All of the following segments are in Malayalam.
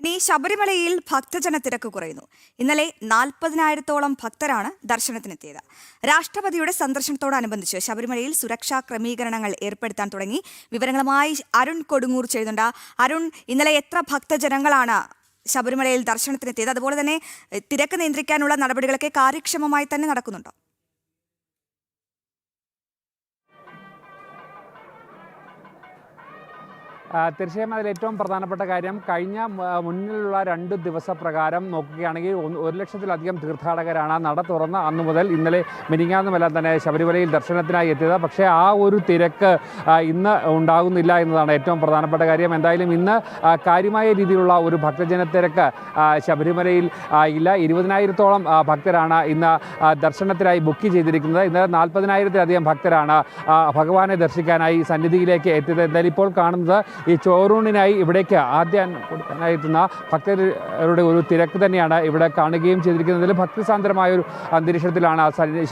ഇനി ശബരിമലയിൽ ഭക്തജന തിരക്ക് കുറയുന്നു. ഇന്നലെ നാൽപ്പതിനായിരത്തോളം ഭക്തരാണ് ദർശനത്തിനെത്തിയത്. രാഷ്ട്രപതിയുടെ സന്ദർശനത്തോടനുബന്ധിച്ച് ശബരിമലയിൽ സുരക്ഷാ ക്രമീകരണങ്ങൾ ഏർപ്പെടുത്താൻ തുടങ്ങി. വിവരങ്ങളുമായി അരുൺ കൊടുങ്ങൂർ ചെയ്യുന്നുണ്ട് അരുൺ ഇന്നലെ എത്ര ഭക്തജനങ്ങളാണ് ശബരിമലയിൽ ദർശനത്തിനെത്തിയത്? അതുപോലെ തന്നെ തിരക്ക് നിയന്ത്രിക്കാനുള്ള നടപടികളൊക്കെ കാര്യക്ഷമമായി തന്നെ നടക്കുന്നുണ്ടോ? തീർച്ചയായും അതിൽ ഏറ്റവും പ്രധാനപ്പെട്ട കാര്യം കഴിഞ്ഞ മുന്നിലുള്ള രണ്ട് ദിവസപ്രകാരം നോക്കുകയാണെങ്കിൽ ഒരു ലക്ഷത്തിലധികം തീർത്ഥാടകരാണ് നട തുറന്ന അന്നു മുതൽ ഇന്നലെ മിനിങ്ങാന്നുമെല്ലാം തന്നെ ശബരിമലയിൽ ദർശനത്തിനായി എത്തിയത്. പക്ഷേ ആ ഒരു തിരക്ക് ഇന്ന് ഉണ്ടാകുന്നില്ല എന്നതാണ് ഏറ്റവും പ്രധാനപ്പെട്ട കാര്യം. എന്തായാലും ഇന്ന് കാര്യമായ രീതിയിലുള്ള ഒരു ഭക്തജന തിരക്ക് ശബരിമലയിൽ ഇല്ല. ഇരുപതിനായിരത്തോളം ഭക്തരാണ് ഇന്ന് ദർശനത്തിനായി ബുക്ക് ചെയ്തിരിക്കുന്നത്. ഇന്ന് നാൽപ്പതിനായിരത്തിലധികം ഭക്തരാണ് ഭഗവാനെ ദർശിക്കാനായി സന്നിധിയിലേക്ക് എത്തിയത്. എന്തായാലും ഇപ്പോൾ കാണുന്നത് ഈ ചോറൂണിനായി ഇവിടേക്ക് ആദ്യം കൊടുക്കാനായിരുന്ന ഭക്തരുടെ ഒരു തിരക്ക് തന്നെയാണ് ഇവിടെ കാണുകയും ചെയ്തിരിക്കുന്നത്. ഭക്തിസാന്ദ്രമായ ഒരു അന്തരീക്ഷത്തിലാണ്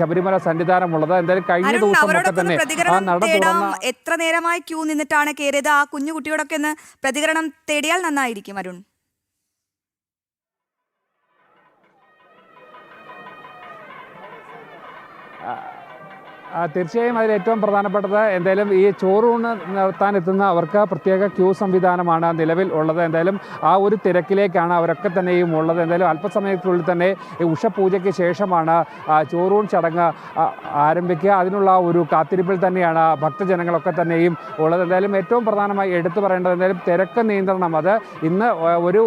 ശബരിമല സന്നിധാനമുള്ളത്. എന്തായാലും കഴിഞ്ഞ ദിവസം ഒക്കെ തന്നെ ആ നട തുറന്ന എത്ര നേരമായി ക്യൂ നിന്നിട്ടാണ് കയറിയത് ആ കുഞ്ഞു കുട്ടിയോടൊക്കെ ഒന്ന് പ്രതികരണം തേടിയാൽ നന്നായിരിക്കും അരുൺ. ആ, തീർച്ചയായും അതിൽ ഏറ്റവും പ്രധാനപ്പെട്ടത് എന്തായാലും ഈ ചോറൂണ് നടത്താൻ എത്തുന്ന അവർക്ക് പ്രത്യേക ക്യൂ സംവിധാനമാണ് നിലവിൽ ഉള്ളത്. എന്തായാലും ആ ഒരു തിരക്കിലേക്കാണ് അവരൊക്കെ തന്നെയും ഉള്ളത്. എന്തായാലും അല്പസമയത്തിനുള്ളിൽ തന്നെ ഈ ഉഷപൂജയ്ക്ക് ശേഷമാണ് ചോറൂൺ ചടങ്ങ് ആരംഭിക്കുക. അതിനുള്ള ഒരു കാത്തിരിപ്പിൽ തന്നെയാണ് ഭക്തജനങ്ങളൊക്കെ തന്നെയും ഉള്ളത്. എന്തായാലും ഏറ്റവും പ്രധാനമായി എടുത്തു പറയേണ്ടത് എന്തായാലും തിരക്ക് നിയന്ത്രണം. അത് ഇന്ന് ഒരു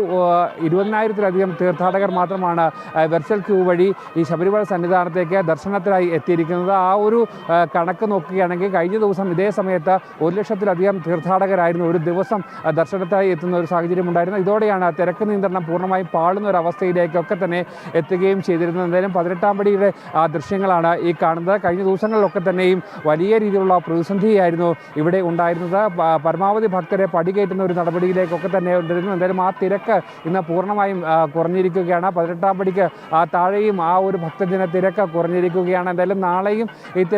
ഇരുപതിനായിരത്തിലധികം തീർത്ഥാടകർ മാത്രമാണ് വെർച്വൽ ക്യൂ വഴി ഈ ശബരിമല സന്നിധാനത്തേക്ക് ദർശനത്തിനായി എത്തിയിരിക്കുന്നത്. ആ ഒരു കണക്ക് നോക്കുകയാണെങ്കിൽ കഴിഞ്ഞ ദിവസം ഇതേ സമയത്ത് ഒരു ലക്ഷത്തിലധികം തീർത്ഥാടകരായിരുന്നു ഒരു ദിവസം ദർശനത്തായി എത്തുന്ന ഒരു സാഹചര്യം ഉണ്ടായിരുന്നു. ഇതോടെയാണ് തിരക്ക് നിയന്ത്രണം പൂർണമായും പാളുന്ന ഒരു അവസ്ഥയിലേക്കൊക്കെ തന്നെ എത്തുകയും ചെയ്തിരുന്നത്. എന്തായാലും പതിനെട്ടാം പടിയുടെ ദൃശ്യങ്ങളാണ് ഈ കാണുന്നത്. കഴിഞ്ഞ ദിവസങ്ങളിലൊക്കെ തന്നെയും വലിയ രീതിയിലുള്ള പ്രതിസന്ധിയായിരുന്നു ഇവിടെ ഉണ്ടായിരുന്നത്. പരമാവധി ഭക്തരെ പടികയറ്റുന്ന ഒരു നടപടിയിലേക്കൊക്കെ തന്നെ ഉണ്ടായിരുന്നു. എന്തായാലും ആ തിരക്ക് ഇന്ന് പൂർണമായും കുറഞ്ഞിരിക്കുകയാണ്. പതിനെട്ടാം പടിക്ക് താഴെയും ആ ഒരു ഭക്തജന തിരക്ക് കുറഞ്ഞിരിക്കുകയാണ്. എന്തായാലും നാളെയും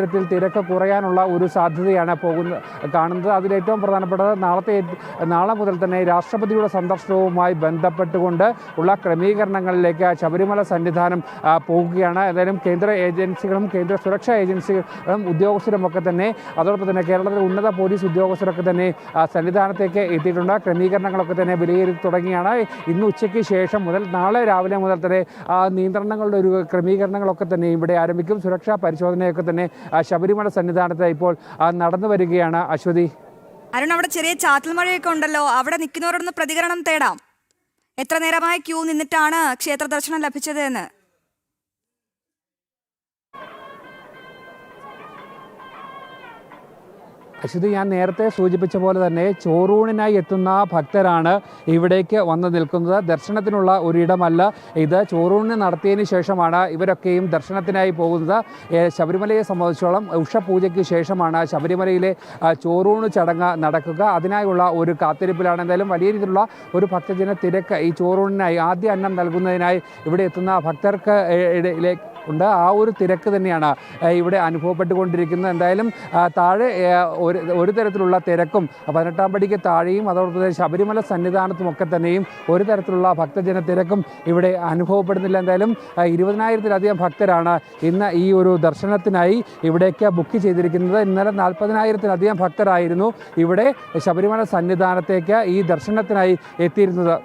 ഇത്തരത്തിൽ തിരക്ക് കുറയാനുള്ള ഒരു സാധ്യതയാണ് പോകുന്ന കാണുന്നത്. അതിലേറ്റവും പ്രധാനപ്പെട്ടത് നാളത്തെ നാളെ മുതൽ തന്നെ രാഷ്ട്രപതിയുടെ സന്ദർശനവുമായി ബന്ധപ്പെട്ടുകൊണ്ട് ഉള്ള ക്രമീകരണങ്ങളിലേക്ക് ശബരിമല സന്നിധാനം പോകുകയാണ്. ഏതായാലും കേന്ദ്ര ഏജൻസികളും കേന്ദ്ര സുരക്ഷാ ഏജൻസികളും ഉദ്യോഗസ്ഥരുമൊക്കെ തന്നെ അതോടൊപ്പം തന്നെ കേരളത്തിലെ ഉന്നത പോലീസ് ഉദ്യോഗസ്ഥരൊക്കെ തന്നെ സന്നിധാനത്തേക്ക് എത്തിയിട്ടുണ്ട്. ക്രമീകരണങ്ങളൊക്കെ തന്നെ വിലയിരുത്തി തുടങ്ങിയാണ്. ഇന്ന് ഉച്ചയ്ക്ക് ശേഷം മുതൽ നാളെ രാവിലെ മുതൽ തന്നെ നിയന്ത്രണങ്ങളുടെ ഒരു ക്രമീകരണങ്ങളൊക്കെ തന്നെ ഇവിടെ ആരംഭിക്കും. സുരക്ഷാ പരിശോധനയൊക്കെ തന്നെ ശബരിമല സന്നിധാനത്ത് ഇപ്പോൾ നടന്നു വരികയാണ്. അശ്വതി? അരുൺ അവിടെ ചെറിയ ചാറ്റൽ മഴയൊക്കെ ഉണ്ടല്ലോ. അവിടെ നിൽക്കുന്നവരോടൊന്ന് പ്രതികരണം തേടാം. എത്ര നേരമായി ക്യൂ നിന്നിട്ടാണ് ക്ഷേത്ര ദർശനം ലഭിച്ചത് എന്ന്. അശ്വതി ഞാൻ നേരത്തെ സൂചിപ്പിച്ച പോലെ തന്നെ ചോറൂണിനായി എത്തുന്ന ഭക്തരാണ് ഇവിടേക്ക് വന്ന് നിൽക്കുന്നത്. ദർശനത്തിനുള്ള ഒരിടമല്ല ഇത്. ചോറൂണിന് നടത്തിയതിന് ശേഷമാണ് ഇവരൊക്കെയും ദർശനത്തിനായി പോകുന്നത്. ശബരിമലയെ സംബന്ധിച്ചോളം ഉഷപൂജയ്ക്ക് ശേഷമാണ് ശബരിമലയിലെ ചോറൂണ് ചടങ്ങ് നടക്കുക. അതിനായുള്ള ഒരു കാത്തിരിപ്പിലാണ് എന്തായാലും വലിയ രീതിയിലുള്ള ഒരു ഭക്തജന തിരക്ക് ഈ ചോറൂണിനായി ആദ്യ അന്നം നൽകുന്നതിനായി ഇവിടെ എത്തുന്ന ഭക്തർക്ക് ഇടയിലേക്ക് ഉണ്ട്. ആ ഒരു തിരക്ക് തന്നെയാണ് ഇവിടെ അനുഭവപ്പെട്ടുകൊണ്ടിരിക്കുന്നത്. എന്തായാലും താഴെ ഒരു ഒരു തരത്തിലുള്ള തിരക്കും പതിനെട്ടാം പടിക്ക് താഴെയും അതോടൊപ്പം തന്നെ ശബരിമല സന്നിധാനത്തുമൊക്കെ തന്നെയും ഒരു തരത്തിലുള്ള ഭക്തജന തിരക്കും ഇവിടെ അനുഭവപ്പെടുന്നില്ല. എന്തായാലും ഇരുപതിനായിരത്തിലധികം ഭക്തരാണ് ഇന്ന് ഈ ഒരു ദർശനത്തിനായി ഇവിടേക്ക് ബുക്ക് ചെയ്തിരിക്കുന്നത്. ഇന്നലെ നാൽപ്പതിനായിരത്തിലധികം ഭക്തരായിരുന്നു ഇവിടെ ശബരിമല സന്നിധാനത്തേക്ക് ഈ ദർശനത്തിനായി എത്തിയിരുന്നത്.